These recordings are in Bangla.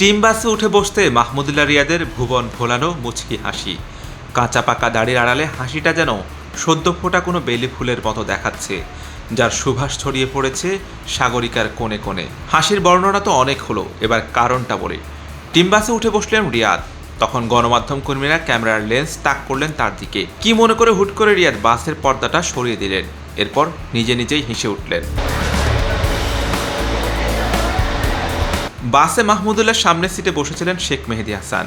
টিম বাসে উঠে বসতে মাহমুদুল্লাহ রিয়াদের ভুবন ভোলানো মুচকি হাসি। কাঁচা পাকা দাড়ির আড়ালে হাসিটা যেন সদ্য ফোটা কোনো বেলি ফুলের মতো দেখাচ্ছে, যার সুভাষ ছড়িয়ে পড়েছে সাগরিকার কোণে কোণে। হাসির বর্ণনা তো অনেক হলো, এবার কারণটা বলি। টিম বাসে উঠে বসলেন রিয়াদ। তখন গণমাধ্যম কর্মীরা ক্যামেরার লেন্স তাক করলেন তার দিকে। কি মনে করে হুট করে রিয়াদ বাসের পর্দাটা সরিয়ে দিলেন? এরপর নিজে নিজেই হেসে উঠলেন। বাসে মাহমুদুল্লাহর সামনের সিটে বসেছিলেন শেখ মেহেদি হাসান।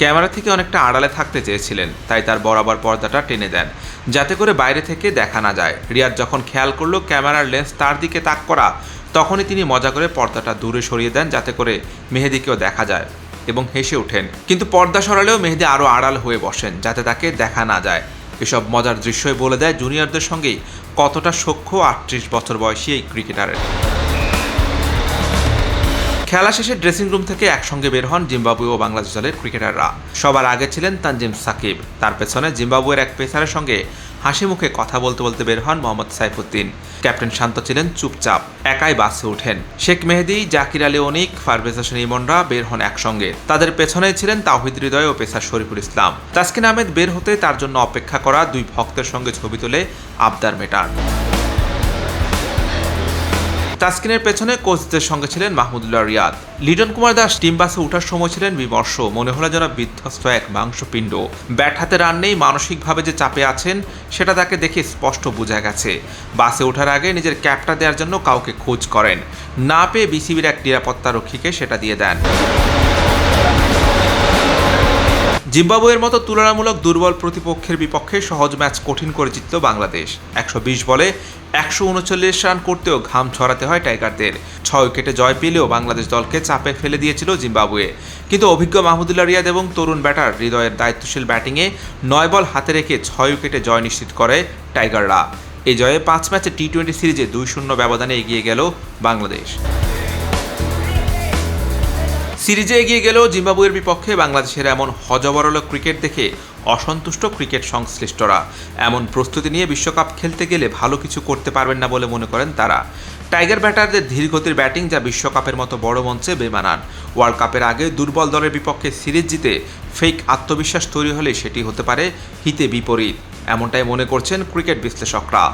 ক্যামেরা থেকে অনেকটা আড়ালে থাকতে চেয়েছিলেন, তাই তার বরাবর পর্দাটা টেনে দেন, যাতে করে বাইরে থেকে দেখা না যায়। রিয়াদ যখন খেয়াল করল ক্যামেরার লেন্স তার দিকে তাক করা, তখনই তিনি মজা করে পর্দাটা দূরে সরিয়ে দেন যাতে করে মেহেদিকেও দেখা যায় এবং হেসে ওঠেন। কিন্তু পর্দা সরালেও মেহেদি আরও আড়াল হয়ে বসেন যাতে তাকে দেখা না যায়। এসব মজার দৃশ্যই বলে দেয় জুনিয়রদের সঙ্গেই কতটা সখ্য আটত্রিশ বছর বয়সী এই ক্রিকেটারের। খেলা শেষে ড্রেসিং রুম থেকে একসঙ্গে বের হন জিম্বাবুয়ে ও বাংলাদেশ দলের ক্রিকেটাররা। সবার আগে ছিলেন তানজিম সাকিব। তার পেছনে জিম্বাবুয়ের এক পেসারের সঙ্গে হাসি মুখে কথা বলতে বলতে বের হন মোহাম্মদ সাইফুদ্দিন। ক্যাপ্টেন শান্ত ছিলেন চুপচাপ, একাই বাসে ওঠেন। শেখ মেহেদি, জাকির আলী অনিক, ফারভেজ হোসেন ইমনরা বের হন একসঙ্গে। তাদের পেছনে ছিলেন তাওহিদ হৃদয় ও পেসার শরীফুল ইসলাম। তাসকিন আহমেদ বের হতে তার জন্য অপেক্ষা করা দুই ভক্তের সঙ্গে ছবি তুলে আবদার মেটান। তাসকিনের পেছনে কোচদের সঙ্গে ছিলেন মাহমুদুল্লাহ রিয়াদ। লিডন কুমার দাস টিম বাসে ওঠার সময় ছিলেন বিমর্ষ। মনে হলো যেন বিধ্বস্ত এক মাংসপিণ্ড। ব্যাট হাতে রান নেই, মানসিকভাবে যে চাপে আছেন, সেটা তাকে দেখে স্পষ্ট বোঝা গেছে। বাসে ওঠার আগে নিজের ক্যাপটা দেওয়ার জন্য কাউকে খোঁজ করেন। না পেয়ে বিসিবির এক নিরাপত্তা রক্ষীকে সেটা দিয়ে দেন। জিম্বাবুয়ের মতো তুলনামূলক দুর্বল প্রতিপক্ষের বিপক্ষে সহজ ম্যাচ কঠিন করে জিতল বাংলাদেশ। একশো বিশ বলে একশো উনচল্লিশ রান করতেও ঘাম ছড়াতে হয় টাইগারদের। ছয় উইকেটে জয় পেলেও বাংলাদেশ দলকে চাপে ফেলে দিয়েছিল জিম্বাবুয়ে। কিন্তু অভিজ্ঞ মাহমুদুল্লাহ রিয়াদ এবং তরুণ ব্যাটার হৃদয়ের দায়িত্বশীল ব্যাটিংয়ে নয় বল হাতে রেখে ছয় উইকেটে জয় নিশ্চিত করে টাইগাররা। এই জয়ে পাঁচ ম্যাচে টি টোয়েন্টি সিরিজে দুই শূন্য ব্যবধানে এগিয়ে গেল বাংলাদেশ। সিরিজে এগিয়ে গেলেও জিম্বাবুয়ের বিপক্ষে বাংলাদেশের এমন হজবরল ক্রিকেট দেখে অসন্তুষ্ট ক্রিকেট সংশ্লিষ্টরা। এমন প্রস্তুতি নিয়ে বিশ্বকাপ খেলতে গেলে ভালো কিছু করতে পারবেন না বলে মনে করেন তারা। টাইগার ব্যাটারদের ধীরগতির ব্যাটিং যা বিশ্বকাপের মতো বড় মঞ্চে বেমানান। ওয়ার্ল্ড কাপের আগে দুর্বল দলের বিপক্ষে সিরিজ জিতে ফেক আত্মবিশ্বাস তৈরি হলে সেটি হতে পারে হিতে বিপরীত, এমনটাই মনে করছেন ক্রিকেট বিশ্লেষকরা।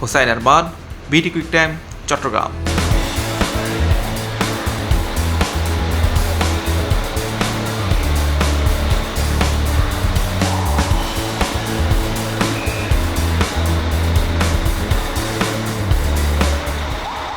হোসাইন আরমান, বিটি কুইক টাইম, চট্টগ্রাম।